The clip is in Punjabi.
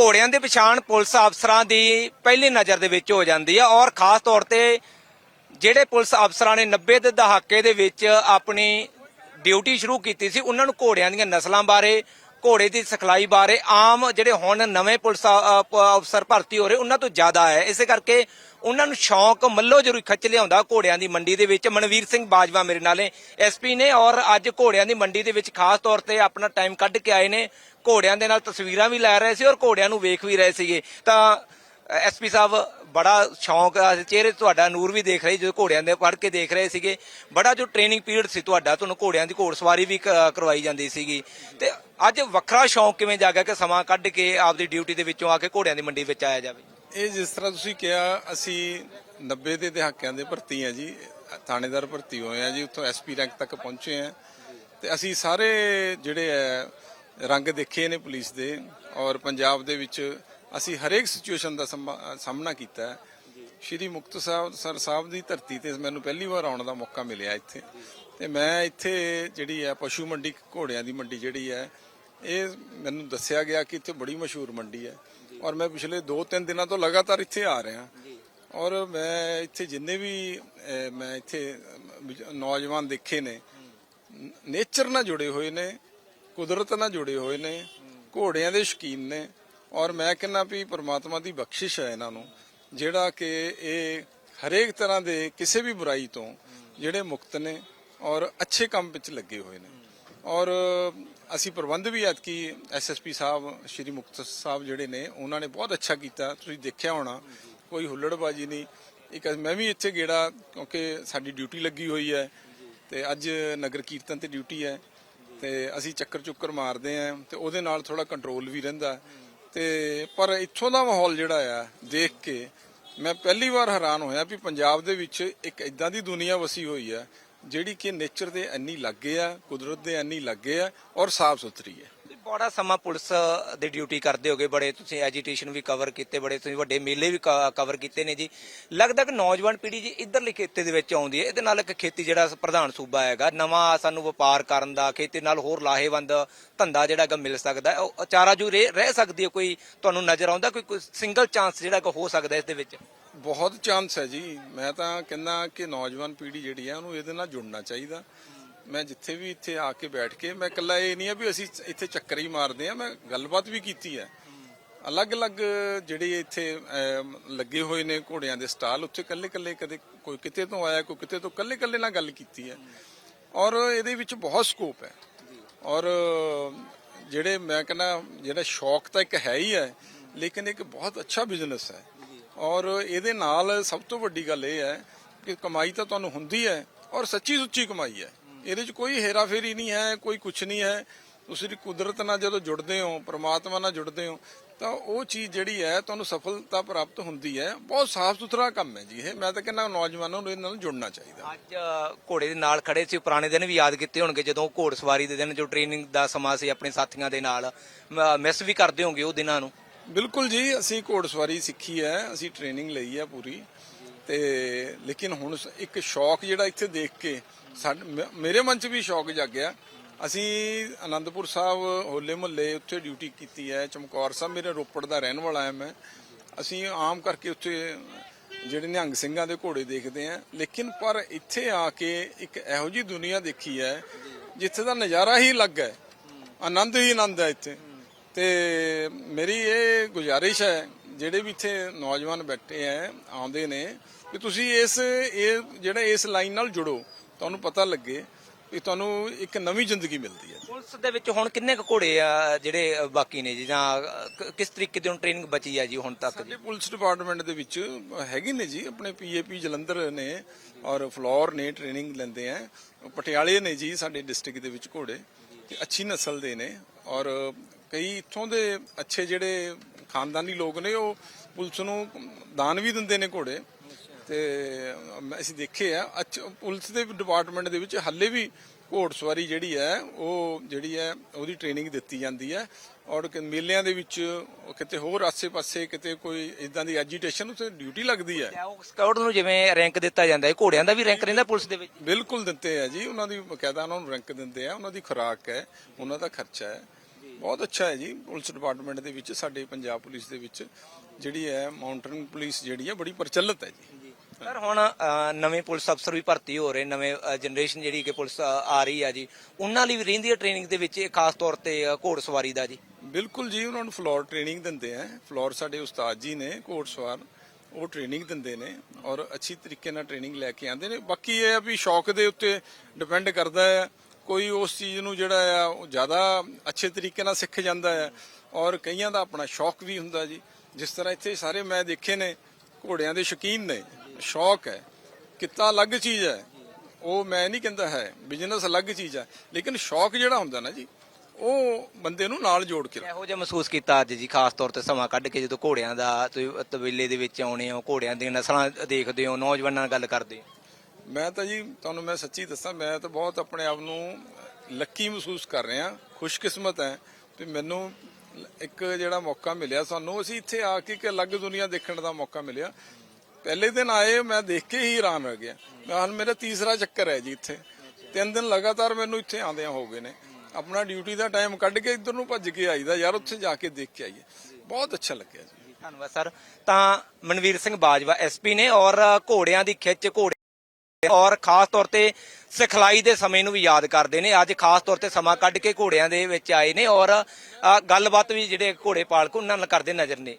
ਘੋੜਿਆਂ ਦੀ ਪਛਾਣ ਪੁਲਿਸ ਅਫਸਰਾਂ ਦੀ ਪਹਿਲੀ ਨਜ਼ਰ ਦੇ ਵਿੱਚ ਹੋ ਜਾਂਦੀ ਹੈ ਔਰ ਖਾਸ ਤੌਰ ਤੇ ਜਿਹੜੇ ਪੁਲਿਸ ਅਫਸਰਾਂ ਨੇ 90 ਦੇ ਦਹਾਕੇ ਦੇ ਵਿੱਚ ਆਪਣੀ ਡਿਊਟੀ ਸ਼ੁਰੂ ਕੀਤੀ ਸੀ, ਉਹਨਾਂ ਨੂੰ ਘੋੜਿਆਂ ਦੀਆਂ ਨਸਲਾਂ ਬਾਰੇ ਘੋੜੇ ਦੀ ਸਿਖਲਾਈ ਬਾਰੇ ਆਮ ਜਿਹੜੇ ਹੁਣ ਨਵੇਂ ਪੁਲਿਸ ਅਫਸਰ ਭਰਤੀ ਹੋ ਰਹੇ, ਉਹਨਾਂ ਤੋਂ ਜ਼ਿਆਦਾ ਹੈ। ਇਸੇ ਕਰਕੇ ਉਹਨਾਂ ਨੂੰ ਸ਼ੌਂਕ ਮੱਲੋ ਜ਼ਰੂਰ ਖਿੱਚ ਲਿਆਉਂਦਾ ਘੋੜਿਆਂ ਦੀ ਮੰਡੀ ਦੇ ਵਿੱਚ। ਮਨਵੀਰ ਸਿੰਘ ਬਾਜਵਾ ਮੇਰੇ ਨਾਲ ਨੇ ਐਸਪੀ ਨੇ ਔਰ ਅੱਜ ਘੋੜਿਆਂ ਦੀ ਮੰਡੀ ਦੇ ਵਿੱਚ ਖਾਸ ਤੌਰ ਤੇ ਆਪਣਾ ਟਾਈਮ ਕੱਢ ਕੇ ਆਏ ਨੇ। ਘੋੜਿਆਂ ਦੇ ਨਾਲ ਤਸਵੀਰਾਂ ਵੀ ਲੈ ਰਹੇ ਸੀ ਔਰ ਘੋੜਿਆਂ ਨੂੰ ਵੇਖ ਵੀ ਰਹੇ ਸੀਗੇ। ਤਾਂ ਐਸਪੀ ਸਾਹਿਬ ਬੜਾ ਸ਼ੌਂਕ ਆ ਚਿਹਰੇ ਤੁਹਾਡਾ ਨੂਰ ਵੀ ਦੇਖ ਰਹੇ, ਜਦੋਂ ਘੋੜਿਆਂ ਦੇ ਪੜ੍ਹ ਕੇ ਦੇਖ ਰਹੇ ਸੀਗੇ, ਬੜਾ ਜੋ ਟ੍ਰੇਨਿੰਗ ਪੀਰੀਅਡ ਸੀ ਤੁਹਾਡਾ, ਤੁਹਾਨੂੰ ਘੋੜਿਆਂ ਦੀ ਘੋੜਸਵਾਰੀ ਵੀ ਕ- ਕਰਵਾਈ ਜਾਂਦੀ ਸੀਗੀ। ਤੇ ਅੱਜ ਵੱਖਰਾ ਸ਼ੌਂਕ ਕਿਵੇਂ ਜਾਗਾ ਕਿ ਸਮਾਂ ਕੱਢ ਕੇ ਆਪਦੀ ਡਿਊਟੀ ਦੇ ਵਿੱਚੋਂ ਆ ਕੇ ਘੋੜਿਆਂ ਦੀ ਮੰਡੀ ਵਿੱਚ ਆਇਆ ਜਾਵੇ? ਇਹ ਜਿਸ ਤਰ੍ਹਾਂ ਤੁਸੀਂ ਕਿਹਾ, ਅਸੀਂ 90 ਦੇ ਦਹਾਕਿਆਂ ਦੇ ਭਰਤੀ ਆ ਜੀ, ਥਾਣੇਦਾਰ ਭਰਤੀ ਹੋਏ ਆ ਜੀ, ਉੱਥੋਂ ਐਸਪੀ ਰੈਂਕ ਤੱਕ ਪਹੁੰਚੇ ਆ ਤੇ ਅਸੀਂ ਸਾਰੇ ਜਿਹੜੇ ਹੈ ਰੰਗ ਦੇਖੇ ਨੇ ਪੁਲਿਸ ਦੇ, ਔਰ ਪੰਜਾਬ ਦੇ ਵਿੱਚ ਅਸੀਂ ਹਰੇਕ ਸਿਚੁਏਸ਼ਨ ਦਾ ਸੰਭਾ- ਸਾਹਮਣਾ ਕੀਤਾ ਹੈ। ਸ਼੍ਰੀ ਮੁਕਤ ਸਾਹਿਬ, ਸਰ ਸਾਹਿਬ ਦੀ ਧਰਤੀ ਤੇ ਮੈਨੂੰ ਪਹਿਲੀ ਵਾਰ ਆਉਣ ਦਾ ਮੌਕਾ ਮਿਲਿਆ ਇੱਥੇ। ਤੇ ਮੈਂ ਇੱਥੇ ਜਿਹੜੀ ਹੈ, ਪਸ਼ੂ ਮੰਡੀ, ਘੋੜਿਆਂ ਦੀ ਮੰਡੀ ਜਿਹੜੀ ਹੈ, ਇਹ ਮੈਨੂੰ ਦੱਸਿਆ ਗਿਆ ਕਿ ਇੱਥੇ ਬੜੀ ਮਸ਼ਹੂਰ ਮੰਡੀ ਹੈ। ਔਰ ਮੈਂ ਪਿਛਲੇ 2-3 ਦਿਨਾਂ ਤੋਂ ਲਗਾਤਾਰ ਇੱਥੇ ਆ ਰਿਹਾ। ਔਰ ਮੈਂ ਇੱਥੇ ਜਿੰਨੇ ਵੀ ਮੈਂ ਇੱਥੇ ਨੌਜਵਾਨ ਦੇਖੇ ਨੇ, ਨੇਚਰ ਨਾਲ ਜੁੜੇ ਹੋਏ ਨੇ, ਕੁਦਰਤ ਨਾਲ ਜੁੜੇ ਹੋਏ ਨੇ, ਘੋੜਿਆਂ ਦੇ ਸ਼ੌਕੀਨ ਨੇ ਔਰ ਮੈਂ ਕਹਿੰਦਾ ਵੀ ਪ੍ਰਮਾਤਮਾ ਦੀ ਬਖਸ਼ਿਸ਼ ਹੈ ਇਹਨਾਂ ਨੂੰ, ਜਿਹੜਾ ਕਿ ਇਹ ਹਰੇਕ ਤਰ੍ਹਾਂ ਦੇ ਕਿਸੇ ਵੀ ਬੁਰਾਈ ਤੋਂ ਜਿਹੜੇ ਮੁਕਤ ਨੇ ਔਰ ਅੱਛੇ ਕੰਮ ਵਿੱਚ ਲੱਗੇ ਹੋਏ ਨੇ। ਔਰ ਅਸੀਂ ਪ੍ਰਬੰਧ ਵੀ ਐਤਕੀ ਐਸਐਸਪੀ ਸਾਹਿਬ, ਸ਼੍ਰੀ ਮੁਕਤਸਰ ਸਾਹਿਬ ਜਿਹੜੇ ਨੇ, ਉਹਨਾਂ ਨੇ ਬਹੁਤ ਅੱਛਾ ਕੀਤਾ। ਤੁਸੀਂ ਦੇਖਿਆ ਹੋਣਾ, ਕੋਈ ਹੁੱਲੜਬਾਜੀ ਨਹੀਂ। ਇੱਕ ਮੈਂ ਵੀ ਇੱਥੇ ਗੇੜਾ, ਕਿਉਂਕਿ ਸਾਡੀ ਡਿਊਟੀ ਲੱਗੀ ਹੋਈ ਹੈ ਤੇ ਅੱਜ ਨਗਰ ਕੀਰਤਨ ਤੇ ਡਿਊਟੀ ਹੈ ਤੇ ਅਸੀਂ ਚੱਕਰ ਚੁੱਕਰ ਮਾਰਦੇ ਆਂ ਤੇ ਉਹਦੇ ਨਾਲ ਥੋੜਾ ਕੰਟਰੋਲ ਵੀ ਰਹਿੰਦਾ। ਤੇ ਪਰ ਇੱਥੋਂ ਦਾ ਮਾਹੌਲ ਜਿਹੜਾ ਆ, ਦੇਖ ਕੇ ਮੈਂ ਪਹਿਲੀ ਵਾਰ ਹੈਰਾਨ ਹੋਇਆ ਵੀ ਪੰਜਾਬ ਦੇ ਵਿੱਚ ਇੱਕ ਇਦਾਂ ਦੀ ਦੁਨੀਆ ਵਸੀ ਹੋਈ ਹੈ ਜਿਹੜੀ ਕਿ ਨੇਚਰ ਦੇ ਇੰਨੀ ਲੱਗੇ ਆ, ਕੁਦਰਤ ਦੇ ਇੰਨੀ ਲੱਗੇ ਆ ਔਰ ਸਾਫ਼ ਸੁਥਰੀ ਹੈ ਬੜਾ ਸਮਾਂ ਪੁਲਿਸ ਦੀ ਡਿਊਟੀ ਕਰਦੇ ਹੋਗੇ? ਬੜੇ ਤੁਸੀਂ ਐਜੀਟੇਸ਼ਨ ਵੀ ਕਵਰ ਕੀਤੇ, ਬੜੇ ਤੁਸੀਂ ਵੱਡੇ ਮੇਲੇ ਵੀ ਕਵਰ ਕੀਤੇ ਨੇ ਜੀ। ਲੱਗਦਾ ਕਿ ਨੌਜਵਾਨ ਪੀੜ੍ਹੀ ਜੀ ਇਧਰਲੇ ਖੇਤੇ ਦੇ ਵਿੱਚ ਆਉਂਦੀ ਹੈ। ਇਹਦੇ ਨਾਲ ਇੱਕ ਖੇਤੀ ਜਿਹੜਾ ਪ੍ਰਧਾਨ ਸੂਬਾ ਹੈਗਾ, ਨਵਾਂ ਸਾਨੂੰ ਵਪਾਰ ਕਰਨ ਦਾ, ਖੇਤੀ ਨਾਲ ਹੋਰ ਲਾਹੇਵੰਦ ਧੰਦਾ ਜਿਹੜਾ ਹੈਗਾ ਮਿਲ ਸਕਦਾ ਹੈ। ਉਹ ਚਾਰਾਜੂ ਰਹਿ ਸਕਦੀ ਹੈ ਕੋਈ? ਤੁਹਾਨੂੰ ਨਜ਼ਰ ਆਉਂਦਾ ਕੋਈ ਸਿੰਗਲ ਚਾਂਸ ਜਿਹੜਾ ਹੋ ਸਕਦਾ ਇਸ ਦੇ ਵਿੱਚ? ਬਹੁਤ ਚਾਂਸ ਹੈ ਜੀ। ਮੈਂ ਤਾਂ ਕਹਿੰਦਾ ਕਿ ਨੌਜਵਾਨ ਪੀੜ੍ਹੀ ਜਿਹੜੀ ਹੈ ਉਹਨੂੰ ਇਹਦੇ ਨਾਲ ਜੁੜਨਾ ਚਾਹੀਦਾ। ਮੈਂ ਜਿੱਥੇ ਵੀ ਇੱਥੇ ਆ ਕੇ ਬੈਠ ਕੇ, ਮੈਂ ਇਕੱਲਾ ਇਹ ਨਹੀਂ ਆ ਵੀ ਅਸੀਂ ਇੱਥੇ ਚੱਕਰ ਹੀ ਮਾਰਦੇ ਆ, ਮੈਂ ਗੱਲਬਾਤ ਵੀ ਕੀਤੀ ਹੈ। ਅਲੱਗ-ਅਲੱਗ ਜਿਹੜੇ ਇੱਥੇ ਲੱਗੇ ਹੋਏ ਨੇ ਘੋੜਿਆਂ ਦੇ ਸਟਾਲ, ਉੱਥੇ ਕੱਲੇ-ਕੱਲੇ ਕਦੇ ਕੋਈ ਕਿਤੇ ਤੋਂ ਆਇਆ, ਕੋਈ ਕਿਤੇ ਤੋਂ ਕੱਲੇ-ਕੱਲੇ ਨਾਲ ਗੱਲ ਕੀਤੀ ਹੈ। ਔਰ ਇਹਦੇ ਵਿੱਚ ਬਹੁਤ ਸਕੋਪ ਹੈ। ਔਰ ਜਿਹੜੇ ਮੈਂ ਕਹਿੰਦਾ, ਜਿਹੜਾ ਸ਼ੌਕ ਤਾਂ ਇੱਕ ਹੈ ਹੀ ਹੈ, ਲੇਕਿਨ ਇੱਕ ਬਹੁਤ ਅੱਛਾ ਬਿਜ਼ਨਸ ਹੈ। ਔਰ ਇਹਦੇ ਨਾਲ ਸਭ ਤੋਂ ਵੱਡੀ ਗੱਲ ਇਹ ਹੈ ਕਿ ਕਮਾਈ ਤਾਂ ਤੁਹਾਨੂੰ ਹੁੰਦੀ ਹੈ, ਔਰ ਸੱਚੀ ਸੁੱਚੀ ਕਮਾਈ ਹੈ। ਇਹਦੇ 'ਚ ਕੋਈ ਹੇਰਾਫੇਰੀ ਨਹੀਂ ਹੈ ਕੋਈ ਕੁਝ ਨਹੀਂ ਹੈ। ਤੁਸੀਂ ਕੁਦਰਤ ਨਾਲ ਜਦੋਂ ਜੁੜਦੇ ਹੋ ਪ੍ਰਮਾਤਮਾ ਨਾਲ ਜੁੜਦੇ ਹੋ ਤਾਂ ਉਹ ਚੀਜ਼ ਜਿਹੜੀ ਹੈ ਤੁਹਾਨੂੰ ਸਫਲਤਾ ਪ੍ਰਾਪਤ ਹੁੰਦੀ ਹੈ। ਬਹੁਤ ਸਾਫ਼ ਸੁਥਰਾ ਕੰਮ ਹੈ ਜੀ ਇਹ। ਮੈਂ ਤਾਂ ਕਹਿੰਦਾ ਨੌਜਵਾਨਾਂ ਨੂੰ ਇਹਦੇ ਨਾਲ ਜੁੜਨਾ ਚਾਹੀਦਾ। ਅੱਜ ਘੋੜੇ ਦੇ ਨਾਲ ਖੜੇ ਸੀ ਪੁਰਾਣੇ ਦਿਨ ਵੀ ਯਾਦ ਕੀਤੇ ਹੋਣਗੇ ਜਦੋਂ ਘੋੜਸਵਾਰੀ ਦੇ ਦਿਨ ਜੋ ਟ੍ਰੇਨਿੰਗ ਦਾ ਸਮਾਂ ਸੀ ਆਪਣੇ ਸਾਥੀਆਂ ਦੇ ਨਾਲ। ਮਿਸ ਵੀ ਕਰਦੇ ਹੋਗੇ ਉਹ ਦਿਨਾਂ ਨੂੰ। ਬਿਲਕੁਲ ਜੀ ਅਸੀਂ ਘੋੜਸਵਾਰੀ ਸਿੱਖੀ ਹੈ ਅਸੀਂ ਟ੍ਰੇਨਿੰਗ ਲਈ ਹੈ ਪੂਰੀ। ਤੇ ਲੇਕਿਨ ਹੁਣ ਸ- ਇੱਕ ਸ਼ੌਕ ਜਿਹੜਾ ਇੱਥੇ ਦੇਖ ਕੇ ਸਾਡ- ਮ- ਮੇਰੇ ਮਨ 'ਚ ਵੀ ਸ਼ੌਕ ਜਾਗਿਆ। ਅਸੀਂ ਆਨੰਦਪੁਰ ਸਾਹਿਬ ਹੋਲੇ ਮੁਹੱਲੇ ਉੱਥੇ ਡਿਊਟੀ ਕੀਤੀ ਹੈ, ਚਮਕੌਰ ਸਾਹਿਬ ਮੇਰੇ ਰੋਪੜ ਦਾ ਰਹਿਣ ਵਾਲਾ ਹਾਂ ਮੈਂ। ਅਸੀਂ ਆਮ ਕਰਕੇ ਉੱਥੇ ਜਿਹੜੇ ਨਿਹੰਗ ਸਿੰਘਾਂ ਦੇ ਘੋੜੇ ਦੇਖਦੇ ਆ ਲੇਕਿਨ ਪਰ ਇੱਥੇ ਆ ਕੇ ਇੱਕ ਇਹੋ ਜੀ ਦੁਨੀਆ ਦੇਖੀ ਹੈ, ਜਿੱਥੇ ਦਾ ਨਜ਼ਾਰਾ ਹੀ ਅਲੱਗ ਹੈ। ਆਨੰਦ ਹੀ ਆਨੰਦ ਹੈ ਇੱਥੇ। ਤੇ ਮੇਰੀ ਇਹ ਗੁਜ਼ਾਰਿਸ਼ ਹੈ ਜਿਹੜੇ ਵੀ ਇੱਥੇ ਨੌਜਵਾਨ ਬੈਠੇ ਆ ਆਉਂਦੇ ਨੇ ਕਿ ਤੁਸੀਂ ਇਸ ਇਹ ਜਿਹੜਾ ਇਸ ਲਾਈਨ ਨਾਲ ਜੁੜੋ ਤੁਹਾਨੂੰ ਪਤਾ ਲੱਗੇ ਕਿ ਤੁਹਾਨੂੰ ਇੱਕ ਨਵੀਂ ਜ਼ਿੰਦਗੀ ਮਿਲਦੀ ਹੈ। ਪੁਲਿਸ ਦੇ ਵਿੱਚ ਹੁਣ ਕਿੰਨੇ ਕੁ ਘੋੜੇ ਆ ਜਿਹੜੇ ਬਾਕੀ ਨੇ ਜੀ? ਜਾਂ ਕਿਸ ਤਰੀਕੇ ਦੀ ਹੁਣ ਟ੍ਰੇਨਿੰਗ ਬਚੀ ਆ ਜੀ ਹੁਣ ਤੱਕ ਸਾਡੇ ਪੁਲਿਸ ਡਿਪਾਰਟਮੈਂਟ ਦੇ ਵਿੱਚ ਹੈਗੇ ਨੇ ਜੀ ਆਪਣੇ ਪੀਏਪੀ ਜਲੰਧਰ ਨੇ ਔਰ ਫਲੋਰ ਨੇ ਟ੍ਰੇਨਿੰਗ ਲੈਂਦੇ ਆ। ਪਟਿਆਲੇ ਨੇ ਜੀ ਸਾਡੇ ਡਿਸਟ੍ਰਿਕਟ ਦੇ ਵਿੱਚ ਘੋੜੇ ਤੇ ਅੱਛੀ ਨਸਲ ਦੇ ਨੇ ਔਰ ਕਈ ਇੱਥੋਂ ਦੇ ਅੱਛੇ ਜਿਹੜੇ ਖਾਨਦਾਨੀ ਲੋਕ ਨੇ ਉਹ ਪੁਲਿਸ ਨੂੰ ਦਾਨ ਵੀ ਦਿੰਦੇ ਨੇ ਘੋੜੇ। ਤੇ ਅਸੀਂ ਦੇਖੇ ਆ ਅੱਛਾ ਪੁਲਿਸ ਦੇ ਡਿਪਾਰਟਮੈਂਟ ਦੇ ਵਿੱਚ ਹੱਲੇ ਵੀ ਘੋੜਸਵਾਰੀ ਜਿਹੜੀ ਹੈ ਉਹ ਜਿਹੜੀ ਹੈ ਉਹਦੀ ਟ੍ਰੇਨਿੰਗ ਦਿੱਤੀ ਜਾਂਦੀ ਹੈ। ਔਰ ਮੇਲਿਆਂ ਦੇ ਵਿੱਚ ਕਿਤੇ ਹੋਰ ਆਸੇ-ਪਾਸੇ ਕਿਤੇ ਕੋਈ ਇਦਾਂ ਦੀ ਐਜੀਟੇਸ਼ਨ ਉੱਥੇ ਡਿਊਟੀ ਲੱਗਦੀ ਹੈ। ਸਕਾਊਟ ਨੂੰ ਜਿਵੇਂ ਰੈਂਕ ਦਿੱਤਾ ਜਾਂਦਾ ਹੈ ਘੋੜਿਆਂ ਦਾ ਵੀ ਰੈਂਕ ਰਹਿੰਦਾ ਪੁਲਿਸ ਦੇ ਵਿੱਚ? ਬਿਲਕੁਲ ਦਿੱਤੇ ਆ ਜੀ ਉਹਨਾਂ ਦੀ ਬਕਾਇਦਾ ਉਹਨਾਂ ਨੂੰ ਰੈਂਕ ਦਿੰਦੇ ਆ ਉਹਨਾਂ ਦੀ ਖੁਰਾਕ ਹੈ ਉਹਨਾਂ ਦਾ ਖਰਚਾ ਹੈ। ਬਹੁਤ ਅੱਛਾ ਹੈ ਜੀ ਪੁਲਿਸ ਡਿਪਾਰਟਮੈਂਟ ਦੇ ਵਿੱਚ ਸਾਡੇ ਪੰਜਾਬ ਪੁਲਿਸ ਦੇ ਵਿੱਚ ਜਿਹੜੀ ਹੈ ਮਾਊਂਟੇਨ ਪੁਲਿਸ ਜਿਹੜੀ ਹੈ ਬੜੀ ਪ੍ਰਚਲਿਤ ਹੈ ਜੀ। ਸਰ ਹੁਣ ਅ, ਨਵੇਂ ਪੁਲਿਸ ਅਫਸਰ ਵੀ ਭਰਤੀ ਹੋ ਰਹੇ ਨਵੇਂ ਜਨਰੇਸ਼ਨ ਜਿਹੜੀ ਕਿ ਪੁਲਿਸ ਅ, ਆ ਰਹੀ ਆ ਜੀ ਉਹਨਾਂ ਲਈ ਵੀ ਰਹਿੰਦੀ ਹੈ ਟ੍ਰੇਨਿੰਗ ਦੇ ਵਿੱਚ ਇਹ ਖਾਸ ਤੌਰ ਤੇ ਅ, ਘੋੜਸਵਾਰੀ ਦਾ ਜੀ? ਬਿਲਕੁਲ ਜੀ ਉਹਨਾਂ ਨੂੰ ਫਲੋਰ ਟ੍ਰੇਨਿੰਗ ਦਿੰਦੇ ਆ ਫਲੋਰ ਸਾਡੇ ਉਸਤਾਦ ਜੀ ਨੇ ਘੋੜਸਵਾਰ ਉਹ ਟ੍ਰੇਨਿੰਗ ਦਿੰਦੇ ਨੇ ਔਰ ਅੱਛੀ ਤਰੀਕੇ ਨਾਲ ਟ੍ਰੇਨਿੰਗ ਲੈ ਕੇ ਆਉਂਦੇ ਨੇ। ਬਾਕੀ ਇਹ ਆ ਵੀ ਸ਼ੌਕ ਦੇ ਉੱਤੇ ਡਿਪੈਂਡ ਕਰਦਾ ਹੈ। ਕੋਈ ਉਸ ਚੀਜ਼ ਨੂੰ ਜਿਹੜਾ ਆ, ਉਹ ਜ਼ਿਆਦਾ ਅੱਛੇ ਤਰੀਕੇ ਨਾਲ ਸਿੱਖ ਜਾਂਦਾ ਹੈ ਔਰ ਕਈਆਂ ਦਾ ਆਪਣਾ ਸ਼ੌਕ ਵੀ ਹੁੰਦਾ ਜੀ। ਜਿਸ ਤਰ੍ਹਾਂ ਇੱਥੇ ਸਾਰੇ ਮੈਂ ਦੇਖੇ ਨੇ, ਘੋੜਿਆਂ ਦੇ ਸ਼ੌਕੀਨ ਨੇ, ਸ਼ੌਕ ਹੈ, ਕਿੱਤਾ ਅਲੱਗ ਚੀਜ਼ ਹੈ। ਉਹ ਮੈਂ ਨਹੀਂ ਕਹਿੰਦਾ ਹੈ, ਬਿਜ਼ਨਸ ਅਲੱਗ ਚੀਜ਼ ਹੈ, ਲੇਕਿਨ ਸ਼ੌਕ ਜਿਹੜਾ ਹੁੰਦਾ ਨਾ ਜੀ, ਉਹ ਬੰਦੇ ਨੂੰ ਨਾਲ ਜੋੜ ਕੇ ਇਹੋ ਜਿਹਾ ਮਹਿਸੂਸ ਕੀਤਾ ਅੱਜ ਜੀ, ਖਾਸ ਤੌਰ ਤੇ ਸਮਾਂ ਕੱਢ ਕੇ ਜਦੋਂ ਘੋੜਿਆਂ ਦਾ ਤੁਸੀਂ ਤਬੇਲੇ ਦੇ ਵਿੱਚ ਆਉਣੇ ਹੋ, ਘੋੜਿਆਂ ਦੀਆਂ ਨਸਲਾਂ ਦੇਖਦੇ ਹੋ, ਨੌਜਵਾਨਾਂ ਨਾਲ ਗੱਲ ਕਰਦੇ ਹੋ। ਮੈਂ ਤਾਂ ਜੀ ਤੁਹਾਨੂੰ ਮੈਂ ਸੱਚੀ ਦੱਸਾਂ, ਮੈਂ ਤਾਂ ਬਹੁਤ ਆਪਣੇ ਆਪ ਨੂੰ ਲੱਕੀ ਮਹਿਸੂਸ ਕਰ ਰਿਹਾ, ਖੁਸ਼ਕਿਸਮਤ ਹੈ ਕਿ ਮੈਨੂੰ ਇੱਕ ਜਿਹੜਾ ਮੌਕਾ ਮਿਲਿਆ ਸਾਨੂੰ। ਅਸੀਂ ਇੱਥੇ ਆ ਕੇ ਇੱਕ ਅਲੱਗ ਦੁਨੀਆ ਦੇਖਣ ਦਾ ਮੌਕਾ ਮਿਲਿਆ। ਪਹਿਲੇ ਦਿਨ ਆਏ, ਮੈਂ ਦੇਖ ਕੇ ਹੀ ਹੈਰਾਨ ਰਹਿ ਗਿਆ। ਮੈਂ ਹੁਣ ਮੇਰਾ ਤੀਸਰਾ ਚੱਕਰ ਹੈ ਜੀ ਇੱਥੇ। ਤਿੰਨ ਦਿਨ ਲਗਾਤਾਰ ਮੈਨੂੰ ਇੱਥੇ ਆਉਂਦਿਆਂ ਹੋ ਗਏ ਨੇ। ਆਪਣਾ ਡਿਊਟੀ ਦਾ ਟਾਈਮ ਕੱਢ ਕੇ ਇੱਧਰ ਨੂੰ ਭੱਜ ਕੇ ਆਈਦਾ ਯਾਰ, ਉੱਥੇ ਜਾ ਕੇ ਦੇਖ ਕੇ ਆਈਏ। ਬਹੁਤ ਅੱਛਾ ਲੱਗਿਆ ਜੀ। ਧੰਨਵਾਦ ਸਰ ਤਾਂ ਮਨਵੀਰ ਸਿੰਘ ਬਾਜਵਾ ਐਸਪੀ ਨੇ ਔਰ ਘੋੜਿਆਂ ਦੀ ਖਿੱਚ, ਘੋੜੇ ਔਰ ਖਾਸ ਤੌਰ ਤੇ ਸਿਖਲਾਈ ਦੇ ਸਮੇਂ ਨੂੰ ਵੀ ਯਾਦ ਕਰਦੇ ਨੇ। ਅੱਜ ਖਾਸ ਤੌਰ ਤੇ ਸਮਾਂ ਕੱਢ ਕੇ ਘੋੜਿਆਂ ਦੇ ਵਿੱਚ ਆਏ ਨੇ ਔਰ ਗੱਲਬਾਤ ਵੀ ਜਿਹੜੇ ਘੋੜੇ ਪਾਲਕ ਉਹਨਾਂ ਨਾਲ ਕਰਦੇ ਨਜ਼ਰ ਨੇ।